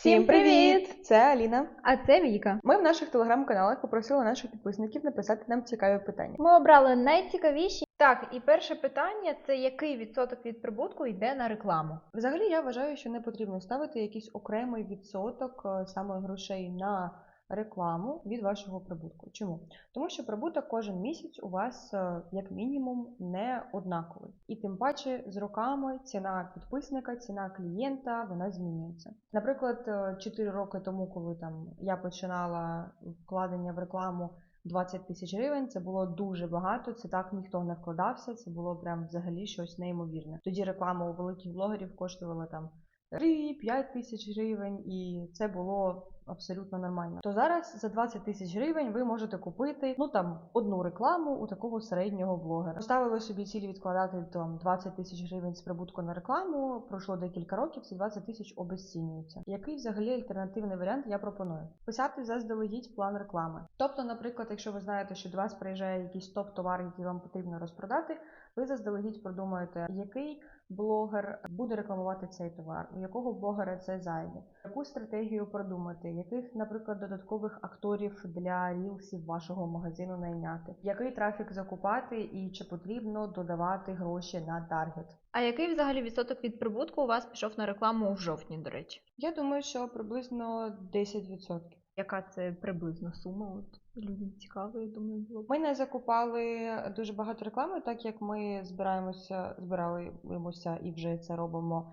Всім привіт! Це Аліна. А це Віка. Ми в наших телеграм-каналах попросили наших підписників написати нам цікаві питання. Ми обрали найцікавіші. Так, і перше питання це який відсоток від прибутку йде на рекламу? Взагалі, я вважаю, що не потрібно ставити якийсь окремий відсоток е, саме грошей на рекламу від вашого прибутку. Чому? Тому що прибуток кожен місяць у вас е, як мінімум не однаковий. І тим паче з роками ціна підписника, ціна клієнта вона змінюється. Наприклад, 4 роки тому, коли там я починала вкладення в рекламу. 20 тисяч гривень це було дуже багато. Це так ніхто не вкладався. Це було прям взагалі щось неймовірне. Тоді реклама у великих блогерів коштувала там 3-5 тисяч гривень, і це було абсолютно нормально. То зараз за 20 тисяч гривень ви можете купити ну там одну рекламу у такого середнього блогера. Поставили собі ціль відкладати там 20 тисяч гривень з прибутку на рекламу. Пройшло декілька років, ці 20 тисяч обезцінюються. Який взагалі альтернативний варіант я пропоную? Писати заздалегідь план реклами. Тобто, наприклад, якщо ви знаєте, що до вас приїжджає якийсь топ товар, який вам потрібно розпродати, ви заздалегідь продумаєте, який блогер буде рекламувати цей товар, у якого блогера це зайде, яку стратегію продумати, яких, наприклад, додаткових акторів для рілсів вашого магазину найняти, який трафік закупати і чи потрібно додавати гроші на таргет. А який взагалі відсоток від прибутку у вас пішов на рекламу в жовтні, до речі? Я думаю, що приблизно 10%. Яка це приблизно сума? От людям цікаво, я думаю, було. Ми не закупали дуже багато реклами, так як ми збираємося, збираємося і вже це робимо.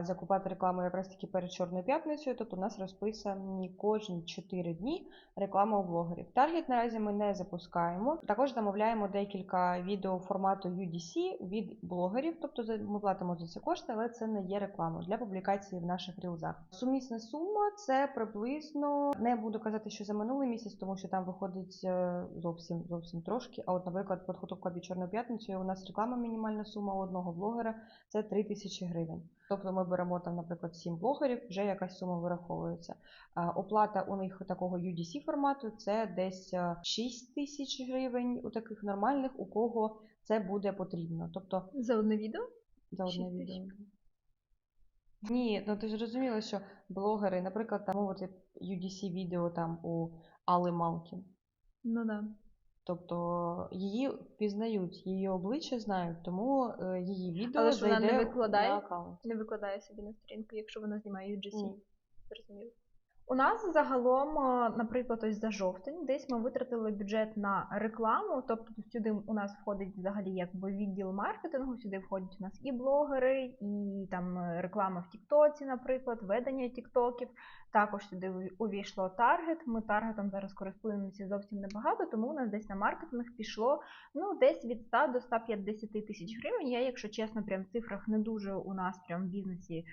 Закупати рекламу якраз таки перед Чорною п'ятницею. Тобто у нас розписані кожні 4 дні реклама у блогерів. Таргет наразі ми не запускаємо. Також замовляємо декілька відео формату UDC від блогерів. Тобто ми платимо за це кошти, але це не є реклама для публікації в наших рілзах. Сумісна сума це приблизно не буду казати, що за минулий місяць, тому що там виходить е, зовсім зовсім трошки. А от, наприклад, під фотокопі Чорною п'ятницею у нас реклама мінімальна сума у одного блогера це 3 тисячі гривень. Тобто ми беремо там, наприклад, 7 блогерів, вже якась сума вираховується. Оплата у них такого UDC формату це десь е, 6 тисяч гривень у таких нормальних, у кого це буде потрібно. Тобто За одне відео? за одне відео. Ні, ну ти ж розуміла, що блогери, наприклад, там мовити UDC відео там у Алли Малкін. Ну да. Тобто її впізнають, її обличчя знають, тому е, її відео Але ж вона не викладає? на аккаунт. Не викладає собі на сторінку, якщо вона знімає UGC. Зрозуміло. У нас загалом, е, наприклад, ось за жовтень, десь ми витратили бюджет на рекламу. Тобто сюди у нас входить взагалі якби відділ маркетингу, сюди входять у нас і блогери, і там е, реклама в Тіктоці, наприклад, ведення Тіктоків. Також сюди увійшло таргет. Ми таргетом зараз користуємося зовсім небагато, тому у нас десь на маркетинг пішло ну десь від 100 до 150 тисяч гривень. Я, якщо чесно, прям в цифрах не дуже у нас прям в бізнесі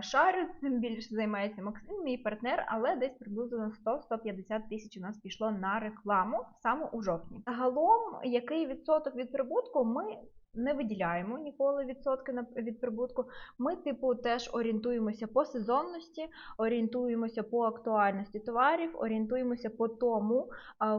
шарю, цим більше займається Максим, мій партнер, але десь приблизно 100-150 тисяч у нас пішло на рекламу саме у жовтні. Загалом, який відсоток від прибутку ми не виділяємо ніколи відсотки від прибутку. Ми, типу, теж орієнтуємося по сезонності, орієнтуємося по актуальності товарів, орієнтуємося по тому,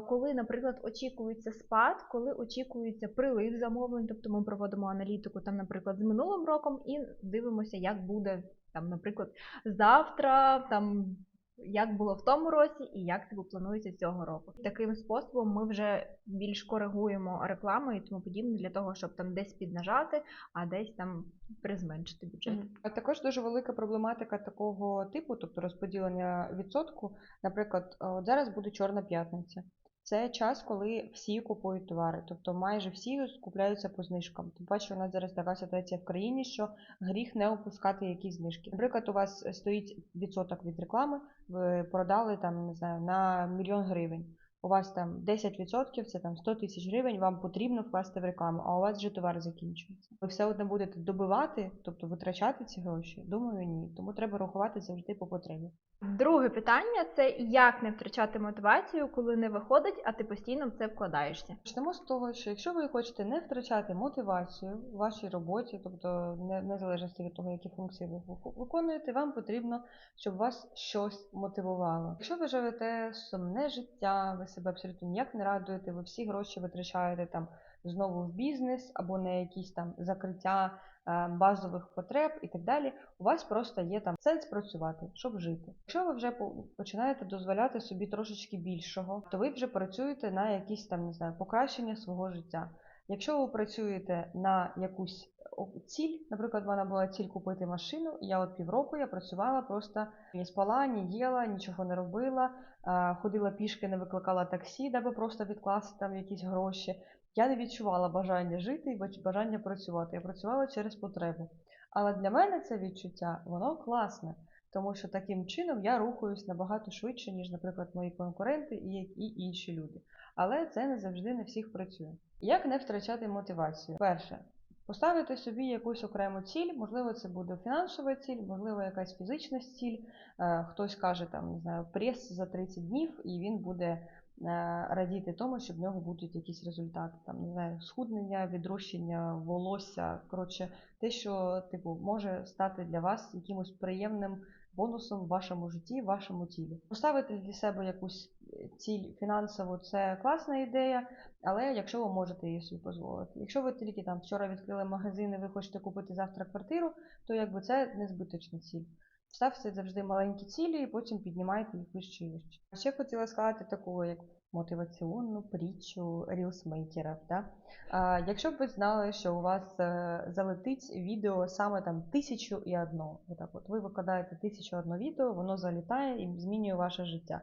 коли, наприклад, очікується спад, коли очікується прилив замовлень, тобто ми проводимо аналітику там, наприклад, з минулим роком і дивимося, як буде там, наприклад, завтра, там. Як було в тому році і як це планується цього року. Таким способом ми вже більш коригуємо рекламу і тому подібне для того, щоб там десь піднажати, а десь там призменшити бюджет. А також дуже велика проблематика такого типу, тобто розподілення відсотку. Наприклад, от зараз буде Чорна п'ятниця. Це час, коли всі купують товари, тобто майже всі скупляються по знижкам. Тим паче, у нас зараз така ситуація в країні, що гріх не опускати якісь знижки. Наприклад, у вас стоїть відсоток від реклами, ви продали там, не знаю, на мільйон гривень. У вас там 10%, це там 100 тисяч гривень, вам потрібно вкласти в рекламу, а у вас вже товар закінчується. Ви все одно будете добивати, тобто витрачати ці гроші? Думаю, ні. Тому треба рахувати завжди по потребі. Друге питання це як не втрачати мотивацію, коли не виходить, а ти постійно в це вкладаєшся. Почнемо з того, що якщо ви хочете не втрачати мотивацію в вашій роботі, тобто не, незалежно від того, які функції ви виконуєте, вам потрібно, щоб вас щось мотивувало. Якщо ви живете сумне життя, ви себе абсолютно ніяк не радуєте, ви всі гроші витрачаєте там знову в бізнес або на якісь там закриття е, базових потреб і так далі, у вас просто є там сенс працювати, щоб жити. Якщо ви вже по- починаєте дозволяти собі трошечки більшого, то ви вже працюєте на якісь там не знаю покращення свого життя. Якщо ви працюєте на якусь ціль, наприклад, в мене була ціль купити машину, я от півроку я працювала просто не спала, не їла, нічого не робила, ходила пішки, не викликала таксі, даби просто відкласти там якісь гроші. Я не відчувала бажання жити і бажання працювати. Я працювала через потребу. Але для мене це відчуття, воно класне, тому що таким чином я рухаюсь набагато швидше, ніж, наприклад, мої конкуренти і, і інші люди. Але це не завжди не всіх працює. Як не втрачати мотивацію? Перше, поставити собі якусь окрему ціль, можливо, це буде фінансова ціль, можливо, якась фізична ціль. Е, Хтось каже, там, не знаю, прес за 30 днів, і він буде е, радіти тому, що в нього будуть якісь результати. Там, не знаю, схуднення, відрощення волосся. Коротше, те, що типу, може стати для вас якимось приємним бонусом в вашому житті, в вашому тілі. Поставити для себе якусь е, ціль фінансову це класна ідея, але якщо ви можете її собі дозволити. Якщо ви тільки там вчора відкрили магазин і ви хочете купити завтра квартиру, то якби це не збиточна ціль. Ставте завжди маленькі цілі і потім піднімайте їх вище і вище. Ще хотіла сказати таку як мотиваційну притчу рілсмейкерів. Да? А, якщо б ви знали, що у вас е, залетить відео саме там тисячу і одно, отак от ви викладаєте тисячу одно відео, воно залітає і змінює ваше життя.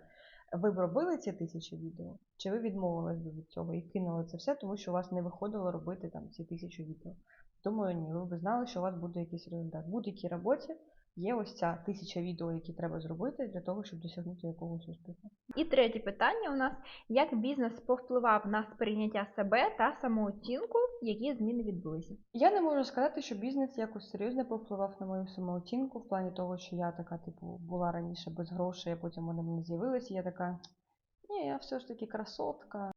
Ви б робили ці тисячі відео? Чи ви відмовились би від цього і кинули це все, тому що у вас не виходило робити там ці тисячу відео? Думаю, ні, ви б знали, що у вас буде якийсь результат. В будь-якій роботі є ось ця тисяча відео, які треба зробити для того, щоб досягнути якогось успіху. І третє питання у нас: як бізнес повпливав на сприйняття себе та самооцінку, які зміни відбулися? Я не можу сказати, що бізнес якось серйозно повпливав на мою самооцінку в плані того, що я така, типу, була раніше без грошей, а потім вони мені з'явилися, я така. Ні, я все ж таки красотка.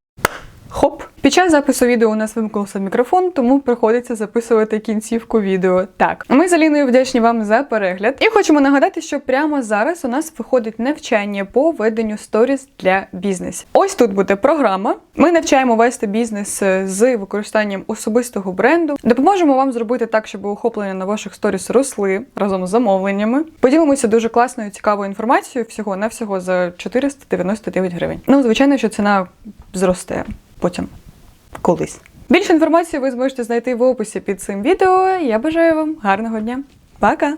Під час запису відео у нас вимкнувся мікрофон, тому приходиться записувати кінцівку відео. Так, ми з Аліною вдячні вам за перегляд. І хочемо нагадати, що прямо зараз у нас виходить навчання по веденню сторіс для бізнесу. Ось тут буде програма. Ми навчаємо вести бізнес е, з використанням особистого бренду. Допоможемо вам зробити так, щоб охоплення на ваших сторіс росли разом з замовленнями. Поділимося дуже класною цікавою інформацією всього на всього за 499 гривень. Ну, звичайно, що ціна зросте потім колись. Більше інформації ви зможете знайти в описі під цим відео. Я бажаю вам гарного дня. Пока!